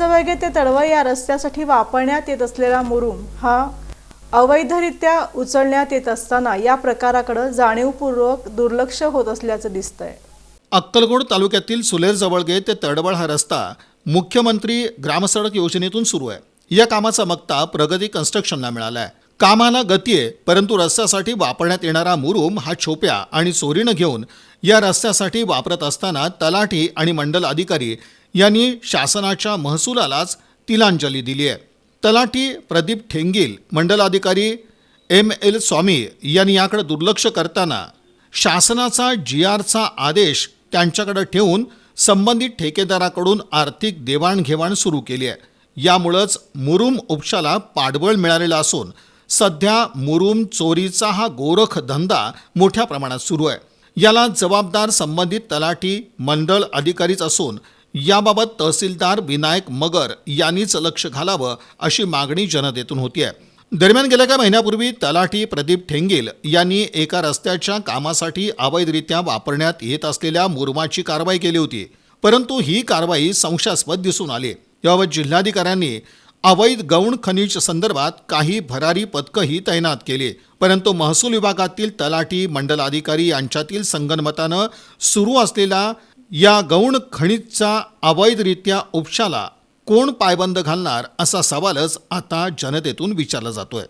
जवळगे ते तडवळ या रस्त्यासाठी वापरण्यात येत असलेला मुरुम हा अवैधरित्या उचलण्यात येत असताना या प्रकाराकडे जाणीवपूर्वक दुर्लक्ष होत असल्याचं दिसतंय. अक्कलकोट तालुक्यातील सुलेर जवळगे ते तडवळ हा रस्ता मुख्यमंत्री ग्रामसडक योजनेतून सुरू आहे. या कामाचा मक्ता प्रगती कन्स्ट्रक्शनला मिळाला आहे कामाला गती आहे परंतु रस्त्यासाठी वापरण्यात येणारा मुरुम हा छोप्या आणि चोरीनं घेऊन या रस्त्यासाठी वापरत असताना तलाठी आणि मंडल अधिकारी यांनी शासनाच्या महसुलालाच तिलांजली दिली आहे. तलाठी प्रदीप ठेंगील मंडलाधिकारी एम एल स्वामी यांनी याकडे दुर्लक्ष करताना शासनाचा जी आरचा आदेश त्यांच्याकडे ठेवून संबंधित ठेकेदाराकडून आर्थिक देवाणघेवाण सुरू केली आहे. यामुळंच मुरुम उपशाला पाठबळ मिळालेलं असून सध्या मुरुम चोरीचा हा गोरख धंदा मोठ्या प्रमाणात सुरू आहे. याला जबाबदार संबंधित तलाठी मंडळ अधिकारीच असून याबाबत तहसीलदार विनायक मगर यांनीच लक्ष घालावं अशी मागणी जनतेतून होती आहे दरम्यान गेल्या काही महिन्यापूर्वी तलाठी प्रदीप ठेंगेल यांनी एका रस्त्याच्या कामासाठी अवैधरित्या वापरण्यात येत असलेल्या मुरुमाची कारवाई केली होती. परंतु ही कारवाई संशयास्पद दिसून आली. याबाबत जिल्हाधिकाऱ्यांनी अवैध गौण खनिज संदर्भात काही भरारी पथकंही तैनात केली. परंतु महसूल विभागातील तलाठी मंडल अधिकारी यांच्यातील संगनमतानं सुरू असलेला या गौण खनिजचा अवैधरित्या उपशाला कोण पायबंद घालणार असा सवालच आता जनतेतून विचारला जातोय.